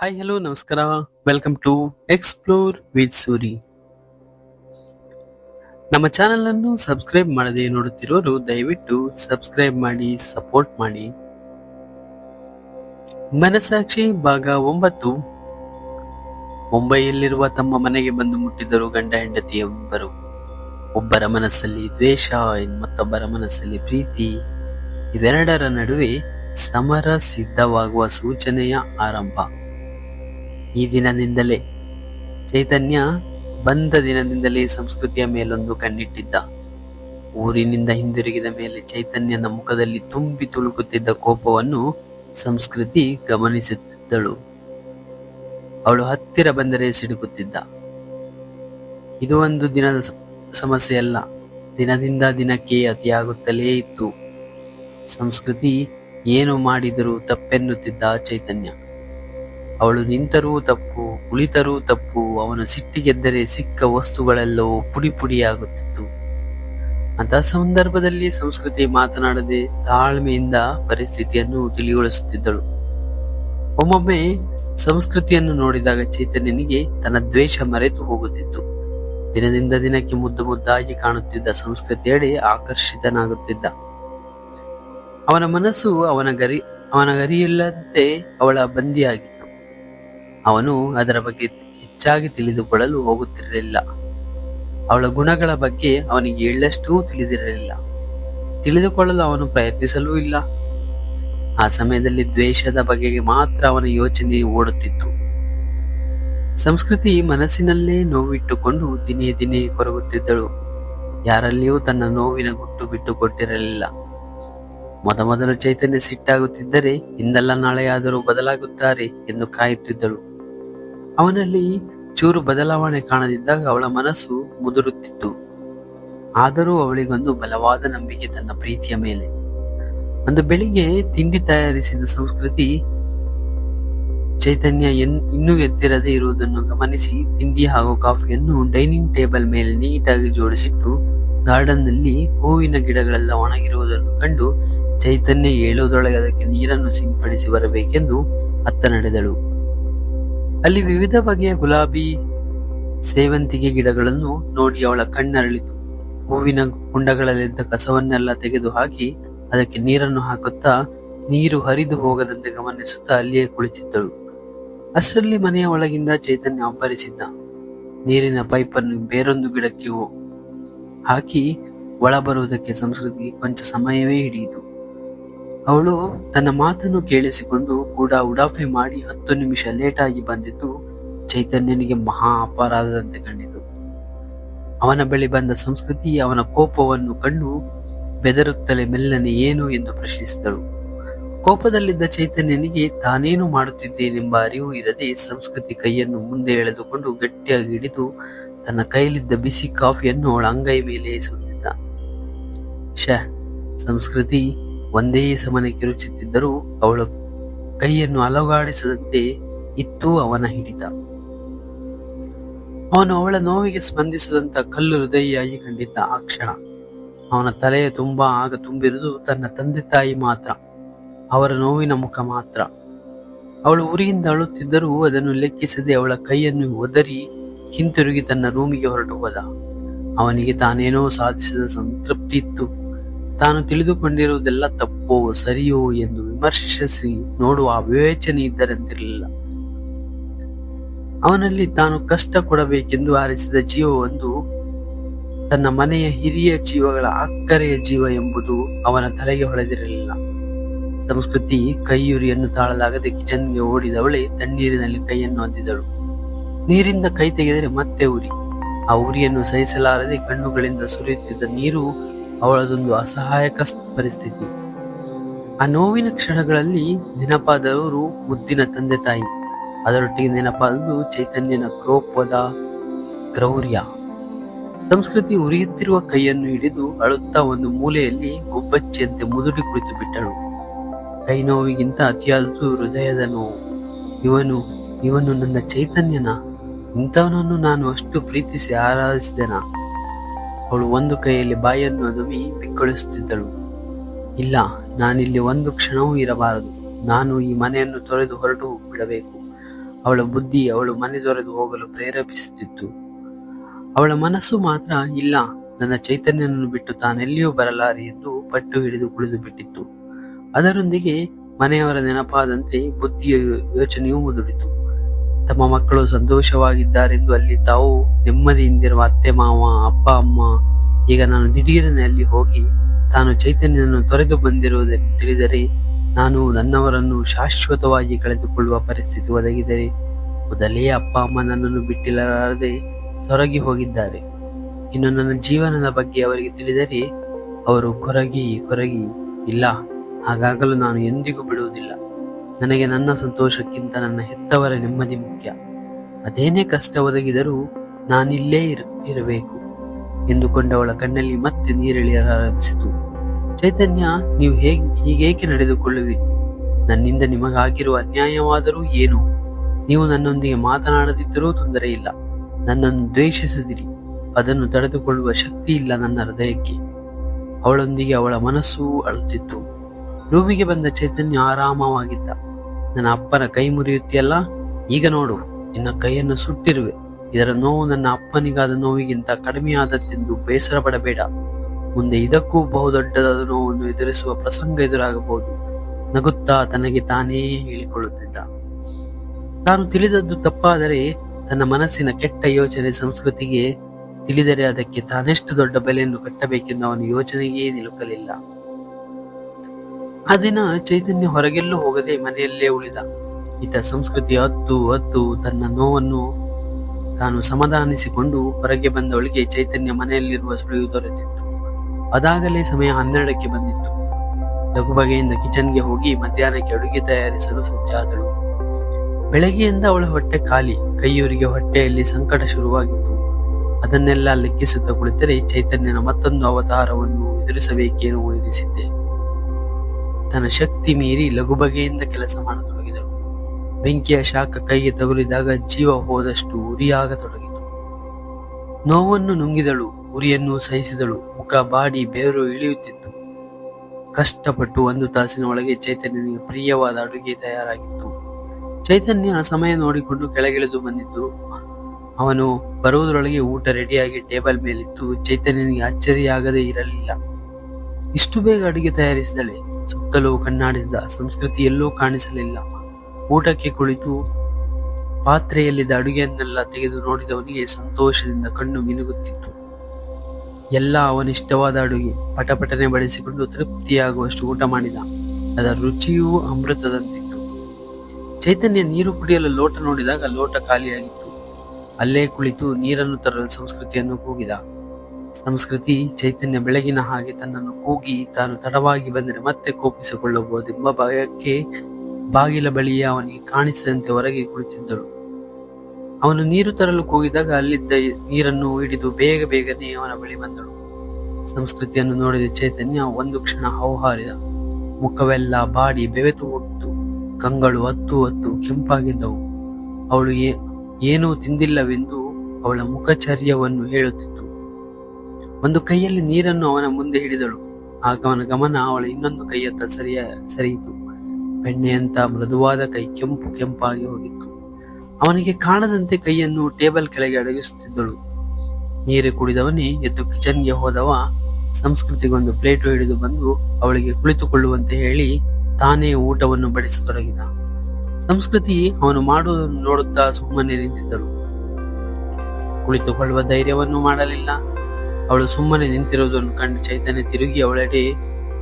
Hi hello ನಮಸ್ಕಾರ welcome to explore with Suri ನಮ್ಮ channel ಅನ್ನು ಸಬ್ಸ್ಕ್ರೈಬ್ ಮಾಡದೆ ನೋಡುತ್ತಿರುವರು ದಯವಿಟ್ಟು ಸಬ್ಸ್ಕ್ರೈಬ್ ಮಾಡಿ ಸಪೋರ್ಟ್ ಮಾಡಿ. ಮನಸಾಕ್ಷಿ ಭಾಗ ಒಂಬತ್ತು. ಮುಂಬೈಯಲ್ಲಿರುವ ತಮ್ಮ ಮನೆಗೆ ಬಂದು ಮುಟ್ಟಿದರು ಗಂಡ ಹೆಂಡತಿಯೊಬ್ಬರು. ಒಬ್ಬರ ಮನಸ್ಸಲ್ಲಿ ದ್ವೇಷ ಮತ್ತೊಬ್ಬರ ಮನಸ್ಸಲ್ಲಿ ಪ್ರೀತಿ. ಇವೆರಡರ ನಡುವೆ ಸಮರ ಸಿದ್ಧವಾಗುವ ಸೂಚನೆಯ ಆರಂಭ. ಈ ದಿನದಿಂದಲೇ. ಚೈತನ್ಯ ಬಂದ ದಿನದಿಂದಲೇ ಸಂಸ್ಕೃತಿಯ ಮೇಲೊಂದು ಕಣ್ಣಿಟ್ಟಿದ್ದ. ಊರಿನಿಂದ ಹಿಂದಿರುಗಿದ ಮೇಲೆ ಚೈತನ್ಯನ ಮುಖದಲ್ಲಿ ತುಂಬಿ ತುಳುಕುತ್ತಿದ್ದ ಕೋಪವನ್ನು ಸಂಸ್ಕೃತಿ ಗಮನಿಸುತ್ತಿದ್ದಳು ಅವಳು ಹತ್ತಿರ ಬಂದರೆ ಸಿಡುಕುತ್ತಿದ್ದ. ಇದು ಒಂದು ದಿನದ ಸಮಸ್ಯೆಯಲ್ಲ. ದಿನದಿಂದ ದಿನಕ್ಕೆ ಅತಿಯಾಗುತ್ತಲೇ ಇತ್ತು. ಸಂಸ್ಕೃತಿ ಏನು ಮಾಡಿದರೂ ತಪ್ಪೆನ್ನುತ್ತಿದ್ದ ಚೈತನ್ಯ. ಅವಳು ನಿಂತರೂ ತಪ್ಪು, ಕುಳಿತರೂ ತಪ್ಪು, ಅವನು ಸಿಟ್ಟಿಗೆದ್ದರೆ ಸಿಕ್ಕ ವಸ್ತುಗಳೆಲ್ಲವೂ ಪುಡಿ ಪುಡಿಯಾಗುತ್ತಿತ್ತು. ಅಂತಹ ಸಂದರ್ಭದಲ್ಲಿ ಸಂಸ್ಕೃತಿ ಮಾತನಾಡದೆ ತಾಳ್ಮೆಯಿಂದ ಪರಿಸ್ಥಿತಿಯನ್ನು ತಿಳಿಗೊಳಿಸುತ್ತಿದ್ದಳು. ಒಮ್ಮೊಮ್ಮೆ ಸಂಸ್ಕೃತಿಯನ್ನು ನೋಡಿದಾಗ ಚೈತನ್ಯನಿಗೆ ತನ್ನ ದ್ವೇಷ ಮರೆತು ಹೋಗುತ್ತಿತ್ತು. ದಿನದಿಂದ ದಿನಕ್ಕೆ ಮುದ್ದು ಮುದ್ದಾಗಿ ಕಾಣುತ್ತಿದ್ದ ಸಂಸ್ಕೃತಿಯೆಡೆ ಆಕರ್ಷಿತನಾಗುತ್ತಿದ್ದ. ಅವನ ಮನಸ್ಸು ಅವನ ಗರಿ, ಅವನ ಗರಿಯಿಲ್ಲದಂತೆ ಅವಳ ಬಂದಿಯಾಗಿತ್ತು ಅವನು ಅದರ ಬಗ್ಗೆ ಹೆಚ್ಚಾಗಿ ತಿಳಿದುಕೊಳ್ಳಲು ಹೋಗುತ್ತಿರಲಿಲ್ಲ. ಅವಳ ಗುಣಗಳ ಬಗ್ಗೆ ಅವನಿಗೆ ಎಳ್ಳಷ್ಟೂ ತಿಳಿದಿರಲಿಲ್ಲ. ತಿಳಿದುಕೊಳ್ಳಲು ಅವನು ಪ್ರಯತ್ನಿಸಲೂ ಇಲ್ಲ. ಆ ಸಮಯದಲ್ಲಿ ದ್ವೇಷದ ಬಗೆಗೆ ಮಾತ್ರ ಅವನ ಯೋಚನೆ ಓಡುತ್ತಿತ್ತು. ಸಂಸ್ಕೃತಿ ಮನಸ್ಸಿನಲ್ಲೇ ನೋವಿಟ್ಟುಕೊಂಡು ದಿನೇ ದಿನೇ ಕೊರಗುತ್ತಿದ್ದಳು. ಯಾರಲ್ಲಿಯೂ ತನ್ನ ನೋವಿನ ಗುಟ್ಟು ಬಿಟ್ಟು ಕೊಟ್ಟಿರಲಿಲ್ಲ ಮೊದಮೊದಲು ಚೈತನ್ಯ ಸಿಟ್ಟಾಗುತ್ತಿದ್ದರೆ, ಇಂದಲ್ಲ ನಾಳೆಯಾದರೂ ಬದಲಾಗುತ್ತಾರೆ ಎಂದು ಕಾಯುತ್ತಿದ್ದಳು. ಅವನಲ್ಲಿ ಚೂರು ಬದಲಾವಣೆ ಕಾಣದಿದ್ದಾಗ ಅವಳ ಮನಸ್ಸು ಮುದುರುತ್ತಿತ್ತು. ಆದರೂ ಅವಳಿಗೊಂದು ಬಲವಾದ ನಂಬಿಕೆ ತನ್ನ ಪ್ರೀತಿಯ ಮೇಲೆ. ಒಂದು ಬೆಳಿಗ್ಗೆ ತಿಂಡಿ ತಯಾರಿಸಿದ ಸಂಸ್ಕೃತಿ ಚೈತನ್ಯ ಎನ್, ಇನ್ನೂ ಎದ್ದಿರದೇ ಇರುವುದನ್ನು ಗಮನಿಸಿ ತಿಂಡಿ ಹಾಗೂ ಕಾಫಿಯನ್ನು ಡೈನಿಂಗ್ ಟೇಬಲ್ ಮೇಲೆ ನೀಟಾಗಿ ಜೋಡಿಸಿಟ್ಟು ಗಾರ್ಡನ್ನಲ್ಲಿ ಹೂವಿನ ಗಿಡಗಳೆಲ್ಲ ಒಣಗಿರುವುದನ್ನು ಕಂಡು ಚೈತನ್ಯ ಏಳುವುದೊಳಗೆ ಅದಕ್ಕೆ ನೀರನ್ನು ಸಿಂಪಡಿಸಿ ಬರಬೇಕೆಂದು ಅತ್ತ ನಡೆದಳು. ಅಲ್ಲಿ ವಿವಿಧ ಬಗೆಯ ಗುಲಾಬಿ ಸೇವಂತಿಗೆ ಗಿಡಗಳನ್ನು ನೋಡಿ ಅವಳ ಕಣ್ಣರಳಿತು. ಹೂವಿನ ಕುಂಡಗಳಲ್ಲಿದ್ದ ಕಸವನ್ನೆಲ್ಲ ತೆಗೆದು ಹಾಕಿ ಅದಕ್ಕೆ ನೀರನ್ನು ಹಾಕುತ್ತಾ ನೀರು ಹರಿದು ಹೋಗದಂತೆ ಗಮನಿಸುತ್ತಾ ಅಲ್ಲಿಯೇ ಕುಳಿತಿದ್ದಳು. ಅಷ್ಟರಲ್ಲಿ ಮನೆಯ ಒಳಗಿಂದ ಚೈತನ್ಯ ಅಬ್ಬರಿಸಿದ್ದ ನೀರಿನ ಪೈಪನ್ನು ಬೇರೊಂದು ಗಿಡಕ್ಕೆ ಹಾಕಿ ಒಳ ಬರುವುದಕ್ಕೆ ಸಂಸ್ಕೃತಿಗೆ ಕೊಂಚ ಸಮಯವೇ ಹಿಡಿಯಿತು. ಅವಳು ತನ್ನ ಮಾತನ್ನು ಕೇಳಿಸಿಕೊಂಡು ಕೂಡ ಉಡಾಫೆ ಮಾಡಿ ಹತ್ತು ನಿಮಿಷ ಲೇಟಾಗಿ ಬಂದಿದ್ದು ಚೈತನ್ಯನಿಗೆ ಮಹಾ ಅಪರಾಧದಂತೆ ಕಂಡಿತು. ಅವನ ಬಳಿ ಬಂದ ಸಂಸ್ಕೃತಿ, ಅವನ ಕೋಪವನ್ನು ಕಂಡು ಬೆದರುತ್ತಲೇ ಮೆಲ್ಲನೆ ಏನು ಎಂದು ಪ್ರಶ್ನಿಸಿದಳು. ಕೋಪದಲ್ಲಿದ್ದ ಚೈತನ್ಯನಿಗೆ ತಾನೇನು ಮಾಡುತ್ತಿದ್ದೇನೆಂಬ ಅರಿವು ಇರದೆ ಸಂಸ್ಕೃತಿ ಕೈಯನ್ನು ಮುಂದೆ ಎಳೆದುಕೊಂಡು ಗಟ್ಟಿಯಾಗಿ ಹಿಡಿದು ತನ್ನ ಕೈಲಿದ್ದ ಬಿಸಿ ಕಾಫಿಯನ್ನು ಅವಳ ಅಂಗೈ ಮೇಲೆ ಸುರಿದಿದ್ದ ಶ ಸಂಸ್ಕೃತಿ ಒಂದೇ ಸಮನೆ ಕಿರುಚುತ್ತಿದ್ದರೂ ಅವಳು ಕೈಯನ್ನು ಅಲುಗಾಡಿಸದಂತೆ ಇತ್ತು ಅವನ ಹಿಡಿತ. ಅವನು ಅವಳ ನೋವಿಗೆ ಸ್ಪಂದಿಸದಂತ ಕಲ್ಲು ಹೃದಯಾಗಿ ಕಂಡಿದ್ದ ಆ ಕ್ಷಣ. ಅವನ ತಲೆಯ ತುಂಬಾ ಆಗ ತುಂಬಿರುವುದು ತನ್ನ ತಂದೆ ತಾಯಿ ಮಾತ್ರ, ಅವರ ನೋವಿನ ಮುಖ ಮಾತ್ರ. ಅವಳು ಉರಿಯಿಂದ ಅಳುತ್ತಿದ್ದರೂ ಅದನ್ನು ಲೆಕ್ಕಿಸದೆ ಅವಳ ಕೈಯನ್ನು ಒದರಿ ಹಿಂತಿರುಗಿ ತನ್ನ ರೂಮಿಗೆ ಹೊರಟು ಹೋದ. ಅವನಿಗೆ ತಾನೇನೋ ಸಾಧಿಸಿದ ಸಂತೃಪ್ತಿ ಇತ್ತು. ತಾನು ತಿಳಿದುಕೊಂಡಿರುವುದೆಲ್ಲ ತಪ್ಪೋ ಸರಿಯೋ ಎಂದು ವಿಮರ್ಶಿಸಿ ನೋಡುವ ವಿವೇಚನೆ ಇದ್ದರಂತಿರಲಿಲ್ಲ ಅವನಲ್ಲಿ ತಾನು ಕಷ್ಟ ಕೊಡಬೇಕೆಂದು ಆರಿಸಿದ ಜೀವವೊಂದು ತನ್ನ ಮನೆಯ ಹಿರಿಯ ಜೀವಗಳ ಅಕ್ಕರೆಯ ಜೀವ ಎಂಬುದು ಅವನ ತಲೆಗೆ ಹೊಳೆದಿರಲಿಲ್ಲ. ಸಂಸ್ಕೃತಿ ಕೈಯುರಿಯನ್ನು ತಾಳಲಾಗದೆ ಕಿಚನ್ಗೆ ಓಡಿದವಳೆ ತಣ್ಣೀರಿನಲ್ಲಿ ಕೈಯನ್ನು ಹೊಂದಿದಳು ನೀರಿಂದ ಕೈ ತೆಗೆದರೆ ಮತ್ತೆ ಉರಿ. ಆ ಉರಿಯನ್ನು ಸಹಿಸಲಾರದೆ ಕಣ್ಣುಗಳಿಂದ ಸುರಿಯುತ್ತಿದ್ದ ನೀರು ಅವಳದೊಂದು ಅಸಹಾಯಕ ಪರಿಸ್ಥಿತಿ. ಆ ನೋವಿನ ಕ್ಷಣಗಳಲ್ಲಿ ನೆನಪಾದವರು ಮುದ್ದಿನ ತಂದೆ ತಾಯಿ. ಅದರೊಟ್ಟಿಗೆ ನೆನಪಾದದು ಚೈತನ್ಯನ ಕ್ರೋಪದ ಕ್ರೌರ್ಯ ಸಂಸ್ಕೃತಿ ಉರಿಯುತ್ತಿರುವ ಕೈಯನ್ನು ಹಿಡಿದು ಅಳುತ್ತಾ ಒಂದು ಮೂಲೆಯಲ್ಲಿ ಗುಬ್ಬಚ್ಚಿಯಂತೆ ಮುದುಡಿ ಕುಳಿತು ಬಿಟ್ಟಳು. ಕೈ ನೋವಿಗಿಂತ ಅತಿಯಾದದ್ದು ಹೃದಯದ ನೋವು. ಇವನು ಇವನು ನನ್ನ ಚೈತನ್ಯನ, ಇಂಥವನನ್ನು ನಾನು ಅಷ್ಟು ಪ್ರೀತಿಸಿ ಆರಾಧಿಸಿದೆನ? ಅವಳು ಒಂದು ಕೈಯಲ್ಲಿ ಬಾಯನ್ನು ಅದುಮಿ ಬಿಕ್ಕಳಿಸುತ್ತಿದ್ದಳು. ಇಲ್ಲ, ನಾನಿಲ್ಲಿ ಒಂದು ಕ್ಷಣವೂ ಇರಬಾರದು. ನಾನು ಈ ಮನೆಯನ್ನು ತೊರೆದು ಹೊರಟು ಬಿಡಬೇಕು. ಅವಳ ಬುದ್ಧಿ ಅವಳು ಮನೆ ತೊರೆದು ಹೋಗಲು ಪ್ರೇರೇಪಿಸುತ್ತಿತ್ತು. ಅವಳ ಮನಸ್ಸು ಮಾತ್ರ, ಇಲ್ಲ, ನನ್ನ ಚೈತನ್ಯನನ್ನು ಬಿಟ್ಟು ತಾನೆಲ್ಲಿಯೂ ಬರಲಾರಿ ಎಂದು ಪಟ್ಟು ಹಿಡಿದು ಕುಳಿದು ಬಿಟ್ಟಿತ್ತು. ಅದರೊಂದಿಗೆ ಮನೆಯವರ ನೆನಪಾದಂತೆ ಬುದ್ಧಿಯ ಯೋಚನೆಯೂ ಮುದುಡಿತು. ತಮ್ಮ ಮಕ್ಕಳು ಸಂತೋಷವಾಗಿದ್ದಾರೆಂದು ಅಲ್ಲಿ ತಾವು ನೆಮ್ಮದಿಯಿಂದಿರುವ ಅತ್ತೆ, ಮಾವ, ಅಪ್ಪ, ಅಮ್ಮ, ಈಗ ನಾನು ದಿಢೀರನೆ ಅಲ್ಲಿ ಹೋಗಿ ತಾನು ಚೈತನ್ಯನನ್ನು ತೊರೆದು ಬಂದಿರುವುದನ್ನು ತಿಳಿದರೆ ನಾನು ನನ್ನವರನ್ನು ಶಾಶ್ವತವಾಗಿ ಕಳೆದುಕೊಳ್ಳುವ ಪರಿಸ್ಥಿತಿ ಒದಗಿದರೆ ಮೊದಲೇ ಅಪ್ಪ, ಅಮ್ಮ ನನ್ನನ್ನು ಬಿಟ್ಟಿಲ್ಲಲಾರದೆ ಸೊರಗಿ ಹೋಗಿದ್ದಾರೆ. ಇನ್ನು ನನ್ನ ಜೀವನದ ಬಗ್ಗೆ ಅವರಿಗೆ ತಿಳಿದರೆ ಅವರು ಕೊರಗಿ ಕೊರಗಿ ಇಲ್ಲ, ಹಾಗಾಗಲು ನಾನು ಎಂದಿಗೂ ಬಿಡುವುದಿಲ್ಲ. ನನಗೆ ನನ್ನ ಸಂತೋಷಕ್ಕಿಂತ ನನ್ನ ಹೆತ್ತವರ ನೆಮ್ಮದಿ ಮುಖ್ಯ. ಅದೇನೇ ಕಷ್ಟ ಒದಗಿದರೂ ನಾನಿಲ್ಲೇ ಇರ, ಇರಬೇಕು ಎಂದುಕೊಂಡವಳ ಕಣ್ಣಲ್ಲಿ ಮತ್ತೆ ನೀರಿಳಿಯಲಾರಂಭಿಸಿತು ಚೈತನ್ಯ, ನೀವು ಹೇಗೆ, ಹೀಗೇಕೆ ನಡೆದುಕೊಳ್ಳುವಿರಿ? ನನ್ನಿಂದ ನಿಮಗಾಗಿರುವ ಅನ್ಯಾಯವಾದರೂ ಏನು? ನೀವು ನನ್ನೊಂದಿಗೆ ಮಾತನಾಡದಿದ್ದರೂ ತೊಂದರೆ ಇಲ್ಲ. ನನ್ನನ್ನು ದ್ವೇಷಿಸದಿರಿ. ಅದನ್ನು ತಡೆದುಕೊಳ್ಳುವ ಶಕ್ತಿ ಇಲ್ಲ ನನ್ನ ಹೃದಯಕ್ಕೆ. ಅವಳೊಂದಿಗೆ ಅವಳ ಮನಸ್ಸು ಅಳುತ್ತಿತ್ತು. ರೂಮಿಗೆ ಬಂದ ಚೈತನ್ಯ ಆರಾಮವಾಗಿದ್ದ. ನನ್ನ ಅಪ್ಪನ ಕೈ ಮುರಿಯುತ್ತಿಯಲ್ಲ? ಈಗ ನೋಡು, ನಿನ್ನ ಕೈಯನ್ನು ಸುಟ್ಟಿರುವೆ. ಇದರ ನೋವು ನನ್ನ ಅಪ್ಪನಿಗಾದ ನೋವಿಗಿಂತ ಕಡಿಮೆಯಾದದ್ದೆಂದು ಬೇಸರ ಪಡಬೇಡ ಮುಂದೆ ಇದಕ್ಕೂ ಬಹುದೊಡ್ಡದಾದ ನೋವನ್ನು ಎದುರಿಸುವ ಪ್ರಸಂಗ ಎದುರಾಗಬಹುದು. ನಗುತ್ತಾ ತನಗೆ ತಾನೇ ಹೇಳಿಕೊಳ್ಳುತ್ತಿದ್ದ. ತಾನು ತಿಳಿದದ್ದು ತಪ್ಪಾದರೆ ತನ್ನ ಮನಸ್ಸಿನ ಕೆಟ್ಟ ಯೋಚನೆ ಸಂಸ್ಕೃತಿಗೆ ತಿಳಿದರೆ ಅದಕ್ಕೆ ತಾನೆಷ್ಟು ದೊಡ್ಡ ಬೆಲೆಯನ್ನು ಕಟ್ಟಬೇಕೆಂದು ಅವನು ಯೋಚನೆಯೇ ನಿಲುಕಲಿಲ್ಲ. ಆ ದಿನ ಚೈತನ್ಯ ಹೊರಗೆಲ್ಲೂ ಹೋಗದೆ ಮನೆಯಲ್ಲೇ ಉಳಿದ. ಈತ ಸಂಸ್ಕೃತಿ ಹತ್ತು ಹತ್ತು ತನ್ನ ನೋವನ್ನು ತಾನು ಸಮಾಧಾನಿಸಿಕೊಂಡು ಹೊರಗೆ ಬಂದವಳಿಗೆ ಚೈತನ್ಯ ಮನೆಯಲ್ಲಿರುವ ಸುಳಿವು ದೊರೆತಿತ್ತು. ಅದಾಗಲೇ ಸಮಯ ಹನ್ನೆರಡಕ್ಕೆ ಬಂದಿತ್ತು. ಲಘು ಬಗೆಯಿಂದ ಕಿಚನ್ಗೆ ಹೋಗಿ ಮಧ್ಯಾಹ್ನಕ್ಕೆ ಅಡುಗೆ ತಯಾರಿಸಲು ಸಜ್ಜಾದಳು. ಬೆಳಗ್ಗೆಯಿಂದ ಅವಳ ಹೊಟ್ಟೆ ಖಾಲಿ, ಕೈಯೂರಿಗೆ ಹೊಟ್ಟೆಯಲ್ಲಿ ಸಂಕಟ ಶುರುವಾಗಿತ್ತು. ಅದನ್ನೆಲ್ಲ ಲೆಕ್ಕಿಸುತ್ತಾ ಕುಳಿತರೆ ಚೈತನ್ಯನ ಮತ್ತೊಂದು ಅವತಾರವನ್ನು ಎದುರಿಸಬೇಕೇನೋ ಊಹಿಸಿದ್ದೆ ತನ್ನ ಶಕ್ತಿ ಮೀರಿ ಲಘುಬಗೆಯಿಂದ ಕೆಲಸ ಮಾಡತೊಡಗಿದಳು. ಬೆಂಕಿಯ ಶಾಖ ಕೈಗೆ ತಗುಲಿದಾಗ ಜೀವ ಹೋದಷ್ಟು ಉರಿಯಾಗತೊಡಗಿತು. ನೋವನ್ನು ನುಂಗಿದಳು, ಉರಿಯನ್ನು ಸಹಿಸಿದಳು, ಮುಖ, ಬಾಡಿ, ಬೇರು ಇಳಿಯುತ್ತಿತ್ತು. ಕಷ್ಟಪಟ್ಟು ಒಂದು ತಾಸಿನ ಒಳಗೆ ಚೈತನ್ಯನಿಗೆ ಪ್ರಿಯವಾದ ಅಡುಗೆ ತಯಾರಾಗಿತ್ತು. ಚೈತನ್ಯ ಸಮಯ ನೋಡಿಕೊಂಡು ಕೆಳಗಿಳಿದು ಬಂದಿದ್ದು, ಅವನು ಬರುವುದರೊಳಗೆ ಊಟ ರೆಡಿಯಾಗಿ ಟೇಬಲ್ ಮೇಲಿತ್ತು, ಚೈತನ್ಯನಿಗೆ ಅಚ್ಚರಿಯಾಗದೇ ಇರಲಿಲ್ಲ. ಇಷ್ಟು ಬೇಗ ಅಡುಗೆ ತಯಾರಿಸಿದಳೆ. ಸುತ್ತಲೂ ಕಣ್ಣಾಡಿಸಿದ ಸಂಸ್ಕೃತಿ ಎಲ್ಲೂ ಕಾಣಿಸಲಿಲ್ಲ. ಊಟಕ್ಕೆ ಕುಳಿತು ಪಾತ್ರೆಯಲ್ಲಿದ್ದ ಅಡುಗೆಯನ್ನೆಲ್ಲ ತೆಗೆದು ನೋಡಿದವನಿಗೆ ಸಂತೋಷದಿಂದ ಕಣ್ಣು ಮಿನುಗುತ್ತಿತ್ತು. ಎಲ್ಲ ಅವನಿಷ್ಟವಾದ ಅಡುಗೆ. ಪಟಪಟನೆ ಬಡಿಸಿಕೊಂಡು ತೃಪ್ತಿಯಾಗುವಷ್ಟು ಊಟ ಮಾಡಿದ. ಅದರ ರುಚಿಯೂ ಅಮೃತದಂತಿತ್ತು. ಚೈತನ್ಯ ನೀರು ಕುಡಿಯಲು ಲೋಟ ನೋಡಿದಾಗ ಲೋಟ ಖಾಲಿಯಾಗಿತ್ತು. ಅಲ್ಲೇ ಕುಳಿತು ನೀರನ್ನು ತರಲು ಸಂಸ್ಕೃತಿಯನ್ನು ಕೂಗಿದ. ಸಂಸ್ಕೃತಿ ಚೈತನ್ಯ ಬೆಳಗಿನ ಹಾಗೆ ತನ್ನನ್ನು ಕೂಗಿ ತಾನು ತಡವಾಗಿ ಬಂದರೆ ಮತ್ತೆ ಕೋಪಿಸಿಕೊಳ್ಳಬಹುದೆಂಬ ಭಯಕ್ಕೆ ಬಾಗಿಲ ಬಳಿಯೇ ಅವನಿಗೆ ಕಾಣಿಸದಂತೆ ಹೊರಗೆ ಕುಳಿತಿದ್ದಳು. ಅವನು ನೀರು ತರಲು ಕೂಗಿದಾಗ ಅಲ್ಲಿದ್ದ ನೀರನ್ನು ಹಿಡಿದು ಬೇಗ ಬೇಗನೆ ಅವನ ಬಳಿ ಬಂದಳು. ಸಂಸ್ಕೃತಿಯನ್ನು ನೋಡಿದ ಚೈತನ್ಯ ಒಂದು ಕ್ಷಣ ಹೌಹಾರಿದ. ಮುಖವೆಲ್ಲ ಬಾಡಿ ಬೆವೆತು ಹೋಗಿತ್ತು. ಕಂಗಳು ಹತ್ತು ಹತ್ತು ಕೆಂಪಾಗಿದ್ದವು. ಅವಳು ಏನೂ ತಿಂದಿಲ್ಲವೆಂದು ಅವಳ ಮುಖಚರ್ಯವನ್ನು ಹೇಳುತ್ತಿತ್ತು. ಒಂದು ಕೈಯಲ್ಲಿ ನೀರನ್ನು ಅವನ ಮುಂದೆ ಹಿಡಿದಳು. ಆಗ ಅವನ ಗಮನ ಅವಳ ಇನ್ನೊಂದು ಕೈಯತ್ತ ಸರಿಯ, ಸರಿಯಿತು. ಬೆಣ್ಣೆಯಂತ ಮೃದುವಾದ ಕೈ ಕೆಂಪು ಕೆಂಪಾಗಿ ಹೋಗಿತ್ತು. ಅವನಿಗೆ ಕಾಣದಂತೆ ಕೈಯನ್ನು ಟೇಬಲ್ ಕೆಳಗೆ ಅಡಗಿಸುತ್ತಿದ್ದಳು. ನೀರು ಕುಡಿದವನೇ ಎದ್ದು ಕಿಚನ್ಗೆ ಹೋದವ ಸಂಸ್ಕೃತಿಗೊಂದು ಪ್ಲೇಟು ಹಿಡಿದು ಬಂದು ಅವಳಿಗೆ ಕುಳಿತುಕೊಳ್ಳುವಂತೆ ಹೇಳಿ ತಾನೇ ಊಟವನ್ನು ಬಡಿಸತೊಡಗಿದ. ಸಂಸ್ಕೃತಿ ಅವನು ಮಾಡುವುದನ್ನು ನೋಡುತ್ತಾ ಸುಮ್ಮನೆ ನಿಂತಿದ್ದಳು. ಕುಳಿತುಕೊಳ್ಳುವ ಧೈರ್ಯವನ್ನು ಮಾಡಲಿಲ್ಲ. ಅವಳು ಸುಮ್ಮನೆ ನಿಂತಿರುವುದನ್ನು ಕಂಡು ಚೈತನ್ಯ ತಿರುಗಿ ಅವಳಡೆ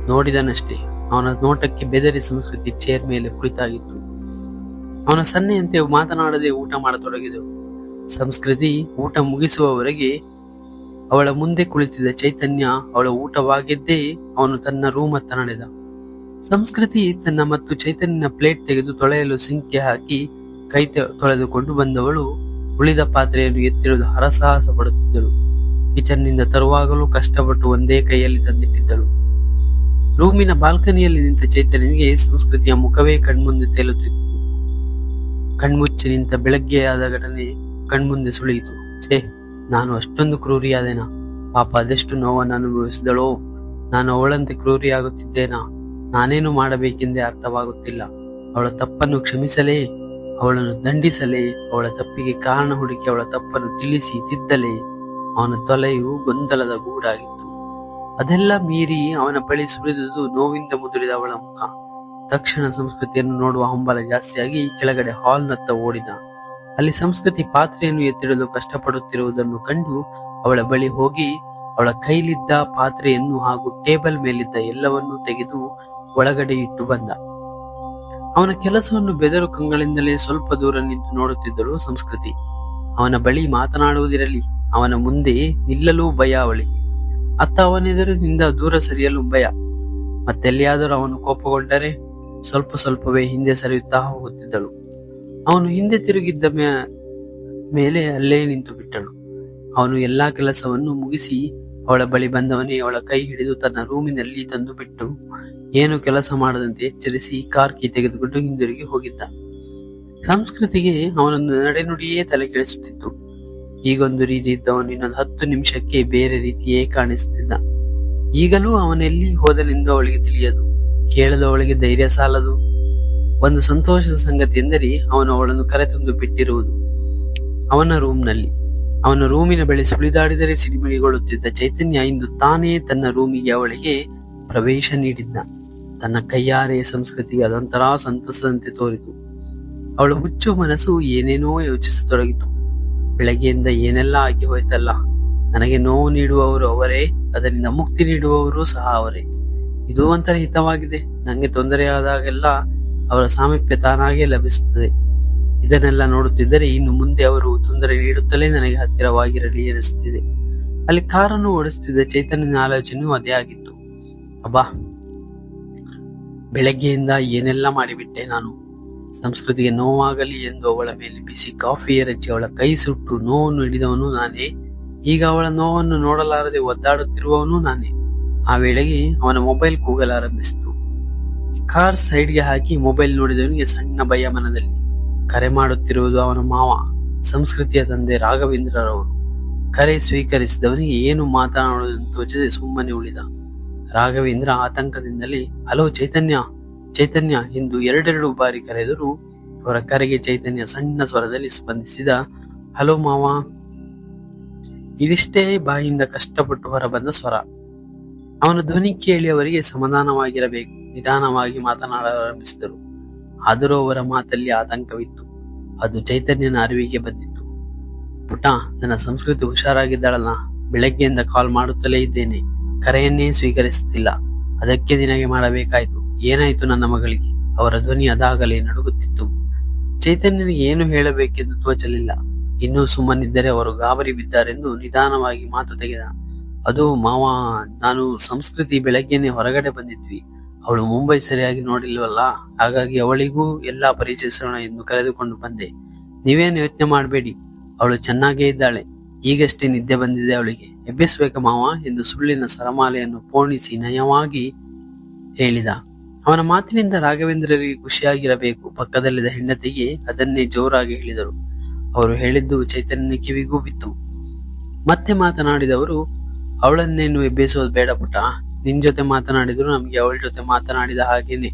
ನೋಡಿದನಷ್ಟೇ. ಅವನ ನೋಟಕ್ಕೆ ಬೆದರಿ ಸಂಸ್ಕೃತಿ ಚೇರ್ ಮೇಲೆ ಕುಳಿತಾಗಿತ್ತು. ಅವನ ಸನ್ನೆಯಂತೆ ಮಾತನಾಡದೆ ಊಟ ಮಾಡತೊಡಗಿದಳು. ಸಂಸ್ಕೃತಿ ಊಟ ಮುಗಿಸುವವರೆಗೆ ಅವಳ ಮುಂದೆ ಕುಳಿತಿದ್ದ ಚೈತನ್ಯ ಅವಳ ಊಟವಾಗಿದ್ದೇ ಅವನು ತನ್ನ ರೂಮ್ ಹತ್ತ ನಡೆದ. ಸಂಸ್ಕೃತಿ ತನ್ನ ಮತ್ತು ಚೈತನ್ಯನ ಪ್ಲೇಟ್ ತೆಗೆದು ತೊಳೆಯಲು ಸಿಂಕೆ ಹಾಕಿ ಕೈ ತೊಳೆದುಕೊಂಡು ಬಂದವಳು ಉಳಿದ ಪಾತ್ರೆಯನ್ನು ಎತ್ತಿರುವುದು ಹರಸಾಹಸ ಪಡುತ್ತಿದ್ದಳು. ಕಿಚನ್ನಿಂದ ತರುವಾಗಲೂ ಕಷ್ಟಪಟ್ಟು ಒಂದೇ ಕೈಯಲ್ಲಿ ತಂದಿಟ್ಟಿದ್ದಳು. ರೂಮಿನ ಬಾಲ್ಕನಿಯಲ್ಲಿ ನಿಂತ ಚೈತನ್ಯನಿಗೆ ಸಂಸ್ಕೃತಿಯ ಮುಖವೇ ಕಣ್ಮುಂದೆ ತೇಲುತ್ತಿತ್ತು. ಕಣ್ಮುಚ್ಚಿ ನಿಂತ ಬೆಳಗ್ಗೆಯಾದ ಘಟನೆ ಕಣ್ಮುಂದೆ ಸುಳಿಯಿತು. ಛೇ, ನಾನು ಅಷ್ಟೊಂದು ಕ್ರೂರಿಯಾದೆನಾ? ಪಾಪ ಅದೆಷ್ಟು ನೋವನ್ನು ಅನುಭವಿಸಿದಳೋ? ನಾನು ಅವಳಂತೆ ಕ್ರೂರಿಯಾಗುತ್ತಿದ್ದೇನಾ? ನಾನೇನು ಮಾಡಬೇಕೆಂದೇ ಅರ್ಥವಾಗುತ್ತಿಲ್ಲ. ಅವಳ ತಪ್ಪನ್ನು ಕ್ಷಮಿಸಲೇ, ಅವಳನ್ನು ದಂಡಿಸಲೇ, ಅವಳ ತಪ್ಪಿಗೆ ಕಾರಣ ಹುಡುಕಿ ಅವಳ ತಪ್ಪನ್ನು ತಿಳಿಸಿ ತಿದ್ದಲೇ. ಅವನ ತೊಲೆಯು ಗೊಂದಲದ ಗೂಡಾಗಿತ್ತು. ಅದೆಲ್ಲ ಮೀರಿ ಅವನ ಬಳಿ ಸುರಿದುದು ನೋವಿಂದ ಮುದುರಿದ ಅವಳ ಮುಖ. ತಕ್ಷಣ ಸಂಸ್ಕೃತಿಯನ್ನು ನೋಡುವ ಹಂಬಲ ಜಾಸ್ತಿಯಾಗಿ ಕೆಳಗಡೆ ಹಾಲ್ನತ್ತ ಓಡಿದ. ಅಲ್ಲಿ ಸಂಸ್ಕೃತಿ ಪಾತ್ರೆಯನ್ನು ಎತ್ತಿಡಲು ಕಷ್ಟಪಡುತ್ತಿರುವುದನ್ನು ಕಂಡು ಅವಳ ಬಳಿ ಹೋಗಿ ಅವಳ ಕೈಲಿದ್ದ ಪಾತ್ರೆಯನ್ನು ಹಾಗೂ ಟೇಬಲ್ ಮೇಲಿದ್ದ ಎಲ್ಲವನ್ನೂ ತೆಗೆದು ಒಳಗಡೆ ಇಟ್ಟು ಬಂದ. ಅವನ ಕೆಲಸವನ್ನು ಬೆದರು ಕಂಗಳಿಂದಲೇ ಸ್ವಲ್ಪ ದೂರ ನಿಂತು ನೋಡುತ್ತಿದ್ದಳು ಸಂಸ್ಕೃತಿ. ಅವನ ಬಳಿ ಮಾತನಾಡುವುದಿರಲಿ ಅವನ ಮುಂದೆ ನಿಲ್ಲಲು ಭಯ ಅವಳಿಗೆ. ಅತ್ತ ಅವನೆದುರಿನಿಂದ ದೂರ ಸರಿಯಲು ಭಯ. ಮತ್ತೆಲ್ಲಿಯಾದರೂ ಅವನು ಕೋಪಗೊಂಡರೆ ಸ್ವಲ್ಪ ಸ್ವಲ್ಪವೇ ಹಿಂದೆ ಸರಿಯುತ್ತಾ ಹೋಗುತ್ತಿದ್ದಳು. ಅವನು ಹಿಂದೆ ತಿರುಗಿದ್ದ ಮೇಲೆ ಅಲ್ಲೇ ನಿಂತು ಬಿಟ್ಟಳು. ಅವನು ಎಲ್ಲಾ ಕೆಲಸವನ್ನು ಮುಗಿಸಿ ಅವಳ ಬಳಿ ಬಂದವನೇ ಅವಳ ಕೈ ಹಿಡಿದು ತನ್ನ ರೂಮಿನಲ್ಲಿ ತಂದು ಬಿಟ್ಟು ಏನು ಕೆಲಸ ಮಾಡದಂತೆ ಎಚ್ಚರಿಸಿ ಕಾರ್ ಕೀ ತೆಗೆದುಕೊಂಡು ಹಿಂದಿರುಗಿ ಹೋಗಿದ್ದ. ಸಂಸ್ಕೃತಿಗೆ ಅವನನ್ನು ನಡೆನುಡಿಯೇ ತಲೆ ಕೆಡಿಸುತ್ತಿತ್ತು. ಈಗೊಂದು ರೀತಿ ಇದ್ದವನು, ಇನ್ನೊಂದು ಹತ್ತು ನಿಮಿಷಕ್ಕೆ ಬೇರೆ ರೀತಿಯೇ ಕಾಣಿಸುತ್ತಿದ್ದ. ಈಗಲೂ ಅವನೆಲ್ಲಿ ಹೋದನೆಂದು ಅವಳಿಗೆ ತಿಳಿಯದು. ಕೇಳಲು ಅವಳಿಗೆ ಧೈರ್ಯ ಸಾಲದು. ಒಂದು ಸಂತೋಷದ ಸಂಗತಿ ಎಂದರೆ ಅವನು ಅವಳನ್ನು ಕರೆತಂದು ಬಿಟ್ಟಿರುವುದು. ಅವನ ರೂಮ್ನಲ್ಲಿ, ಅವನ ರೂಮಿನ ಬಳಿ ಸುಳಿದಾಡಿದರೆ ಸಿಡಿಮಿಡಿಗೊಳ್ಳುತ್ತಿದ್ದ ಚೈತನ್ಯ ಇಂದು ತಾನೇ ತನ್ನ ರೂಮಿಗೆ ಅವಳಿಗೆ ಪ್ರವೇಶ ನೀಡಿದ್ದ. ತನ್ನ ಕೈಯಾರೆ ಸಂಸ್ಕೃತಿ ಅದೊಂಥರ ಸಂತಸದಂತೆ ತೋರಿತು. ಅವಳ ಹುಚ್ಚು ಮನಸ್ಸು ಏನೇನೋ ಯೋಚಿಸತೊಡಗಿತು. ಬೆಳಗ್ಗೆಯಿಂದ ಏನೆಲ್ಲ ಆಗಿ ಹೋಯ್ತಲ್ಲ, ನನಗೆ ನೋವು ನೀಡುವವರು ಅವರೇ, ಅದರಿಂದ ಮುಕ್ತಿ ನೀಡುವವರು ಸಹ ಅವರೇ. ಇದು ಒಂಥರ ಹಿತವಾಗಿದೆ. ನನಗೆ ತೊಂದರೆಯಾದಾಗೆಲ್ಲ ಅವರ ಸಾಮೀಪ್ಯ ತಾನಾಗೇ ಲಭಿಸುತ್ತದೆ. ಇದನ್ನೆಲ್ಲ ನೋಡುತ್ತಿದ್ದರೆ ಇನ್ನು ಮುಂದೆ ಅವರು ತೊಂದರೆ ನೀಡುತ್ತಲೇ ನನಗೆ ಹತ್ತಿರವಾಗಿರಲಿ ಎನಿಸುತ್ತಿದೆ. ಅಲ್ಲಿ ಕಾರನ್ನು ಓಡಿಸುತ್ತಿದ್ದ ಚೈತನ್ಯನ ಆಲೋಚನೆಯೂ ಅದೇ ಆಗಿತ್ತು. ಅಬ್ಬಾ, ಬೆಳಗ್ಗೆಯಿಂದ ಏನೆಲ್ಲ ಮಾಡಿಬಿಟ್ಟೆ ನಾನು? ಸಂಸ್ಕೃತಿಗೆ ನೋವಾಗಲಿ ಎಂದು ಅವಳ ಮೇಲೆ ಬಿಸಿ ಕಾಫಿ ಎರಚಿ ಅವಳ ಕೈ ಸುಟ್ಟು ನೋವನ್ನು ಹಿಡಿದವನು ನಾನೇ. ಈಗ ಅವಳ ನೋವನ್ನು ನೋಡಲಾರದೆ ಒದ್ದಾಡುತ್ತಿರುವವನು ನಾನೇ. ಆ ವೇಳೆಗೆ ಅವನ ಮೊಬೈಲ್ ಕೂಗಲಾರಂಭಿಸಿತು ಕಾರ್ ಸೈಡ್ಗೆ ಹಾಕಿ ಮೊಬೈಲ್ ನೋಡಿದವನಿಗೆ ಸಣ್ಣ ಭಯ ಮನದಲ್ಲಿ. ಕರೆ ಮಾಡುತ್ತಿರುವುದು ಅವನ ಮಾವ, ಸಂಸ್ಕೃತಿಯ ತಂದೆ ರಾಘವೇಂದ್ರರವರು. ಕರೆ ಸ್ವೀಕರಿಸಿದವನಿಗೆ ಏನು ಮಾತನಾಡುವುದನ್ನು ತೋಚದೆ ಸುಮ್ಮನೆ ಉಳಿದ. ರಾಘವೇಂದ್ರ ಆತಂಕದಿಂದಲೇ, ಹಲೋ ಚೈತನ್ಯ ಚೈತನ್ಯ ಎಂದು ಎರಡೆರಡು ಬಾರಿ ಕರೆದರೂ ಅವರ ಕರೆಗೆ ಚೈತನ್ಯ ಸಣ್ಣ ಸ್ವರದಲ್ಲಿ ಸ್ಪಂದಿಸಿದ, ಹಲೋ ಮಾವ, ಇದಿಷ್ಟೇ ಬಾಯಿಂದ ಕಷ್ಟಪಟ್ಟು ಹೊರಬಂದ ಸ್ವರ. ಅವನ ಧ್ವನಿ ಕೇಳಿ ಅವರಿಗೆ ಸಮಾಧಾನವಾಗಿರಬೇಕು. ನಿಧಾನವಾಗಿ ಮಾತನಾಡಲಾರಂಭಿಸಿದರು ಆದರೂ ಅವರ ಮಾತಲ್ಲಿ ಆತಂಕವಿತ್ತು. ಅದು ಚೈತನ್ಯನ ಅರಿವಿಗೆ ಬಂದಿತ್ತು. ಪುಟ, ನನ್ನ ಸಂಸ್ಕೃತಿ ಹುಷಾರಾಗಿದ್ದಾಳಲ್ಲ. ಬೆಳಗ್ಗೆಯಿಂದ ಕಾಲ್ ಮಾಡುತ್ತಲೇ ಇದ್ದೇನೆ. ಕರೆಯನ್ನೇ ಸ್ವೀಕರಿಸುತ್ತಿಲ್ಲ. ಅದಕ್ಕೆ ನಿನಗೆ ಮಾಡಬೇಕಾಯ್ತು. ಏನಾಯ್ತು ನನ್ನ ಮಗಳಿಗೆ? ಅವರ ಧ್ವನಿ ಅದಾಗಲೇ ನಡುಗುತ್ತಿತ್ತು. ಚೈತನ್ಯನಿಗೆ ಏನು ಹೇಳಬೇಕೆಂದು ತೋಚಲಿಲ್ಲ. ಇನ್ನೂ ಸುಮ್ಮನಿದ್ದರೆ ಅವರು ಗಾಬರಿ ಬಿದ್ದಾರೆಂದು ನಿಧಾನವಾಗಿ ಮಾತು ತೆಗೆದ. ಅದು, ಮಾವ, ನಾನು ಸಂಸ್ಕೃತಿ ಬೆಳಗ್ಗೆನೆ ಹೊರಗಡೆ ಬಂದಿದ್ವಿ. ಅವಳು ಮುಂಬೈ ಸರಿಯಾಗಿ ನೋಡಿಲ್ವಲ್ಲ? ಹಾಗಾಗಿ ಅವಳಿಗೂ ಎಲ್ಲಾ ಪರಿಚಯಿಸೋಣ ಎಂದು ಕರೆದುಕೊಂಡು ಬಂದೆ. ನೀವೇನು ಯೋಚನೆ ಮಾಡಬೇಡಿ. ಅವಳು ಚೆನ್ನಾಗೇ ಇದ್ದಾಳೆ. ಈಗಷ್ಟೇ ನಿದ್ದೆ ಬಂದಿದೆ ಅವಳಿಗೆ. ಎಬ್ಬಿಸ್ಬೇಕ ಮಾವ ಎಂದು ಸುಳ್ಳಿನ ಸರಮಾಲೆಯನ್ನು ಪೋಣಿಸಿ ನಯವಾಗಿ ಹೇಳಿದ. ಅವನ ಮಾತಿನಿಂದ ರಾಘವೇಂದ್ರರಿಗೆ ಖುಷಿಯಾಗಿರಬೇಕು. ಪಕ್ಕದಲ್ಲಿದ್ದ ಹೆಂಡತಿಗೆ ಅದನ್ನೇ ಜೋರಾಗಿ ಹೇಳಿದರು. ಅವರು ಹೇಳಿದ್ದು ಚೈತನ್ಯನ ಕಿವಿಗೂ ಬಿತ್ತು. ಮತ್ತೆ ಮಾತನಾಡಿದವರು, ಅವಳನ್ನೇನು ಎಬ್ಬಿಸೋದು ಬೇಡ ಪುಟ ನಿನ್ ಜೊತೆ ಮಾತನಾಡಿದ್ರು ನಮ್ಗೆ ಅವಳ ಜೊತೆ ಮಾತನಾಡಿದ ಹಾಗೇನೆ.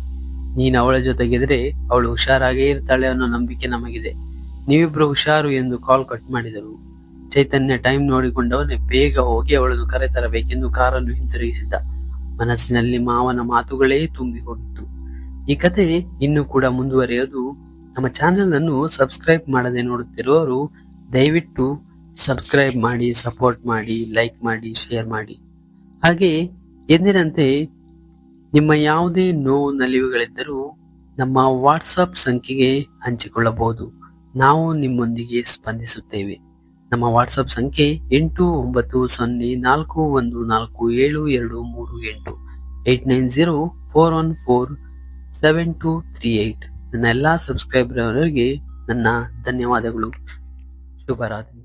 ನೀನು ಅವಳ ಜೊತೆಗಿದ್ರೆ ಅವಳು ಹುಷಾರಾಗೇ ಇರ್ತಾಳೆ ಅನ್ನೋ ನಂಬಿಕೆ ನಮಗಿದೆ. ನೀವಿಬ್ರು ಹುಷಾರು ಎಂದು ಕಾಲ್ ಕಟ್ ಮಾಡಿದರು. ಚೈತನ್ಯ ಟೈಮ್ ನೋಡಿಕೊಂಡವನೇ ಬೇಗ ಹೋಗಿ ಅವಳನ್ನು ಕರೆತರಬೇಕೆಂದು ಕಾರನ್ನು ಹಿಂತಿರುಗಿಸಿದ್ದ. ಮನಸ್ಸಿನಲ್ಲಿ ಮಾವನ ಮಾತುಗಳೇ ತುಂಬಿ ಹೋಗಿತ್ತು. ಈ ಕತೆ ಇನ್ನು ಕೂಡ ಮುಂದುವರೆಯೋದು. ನಮ್ಮ ಚಾನೆಲ್ ಅನ್ನು ಸಬ್ಸ್ಕ್ರೈಬ್ ಮಾಡದೆ ನೋಡುತ್ತಿರುವವರು ದಯವಿಟ್ಟು ಸಬ್ಸ್ಕ್ರೈಬ್ ಮಾಡಿ ಸಪೋರ್ಟ್ ಮಾಡಿ ಲೈಕ್ ಮಾಡಿ ಶೇರ್ ಮಾಡಿ. ಹಾಗೆ ಎಂದಿನಂತೆ ನಿಮ್ಮ ಯಾವುದೇ ನೋವು ನಲಿವುಗಳಿದ್ದರೂ ನಮ್ಮ ವಾಟ್ಸಪ್ ಸಂಖ್ಯೆಗೆ ಹಂಚಿಕೊಳ್ಳಬಹುದು. ನಾವು ನಿಮ್ಮೊಂದಿಗೆ ಸ್ಪಂದಿಸುತ್ತೇವೆ. ನಮ್ಮ ವಾಟ್ಸಪ್ ಸಂಖ್ಯೆ ಎಂಟು ಒಂಬತ್ತು ಸೊನ್ನೆ ನಾಲ್ಕು ಒಂದು ನಾಲ್ಕು ಏಳು ಎರಡು ಮೂರು ಎಂಟು eight nine zero four one four seven two three eight. ನನ್ನ ಎಲ್ಲ ಸಬ್ಸ್ಕ್ರೈಬರ್ ಅವರಿಗೆ ನನ್ನ ಧನ್ಯವಾದಗಳು. ಶುಭರಾತ್ರಿ.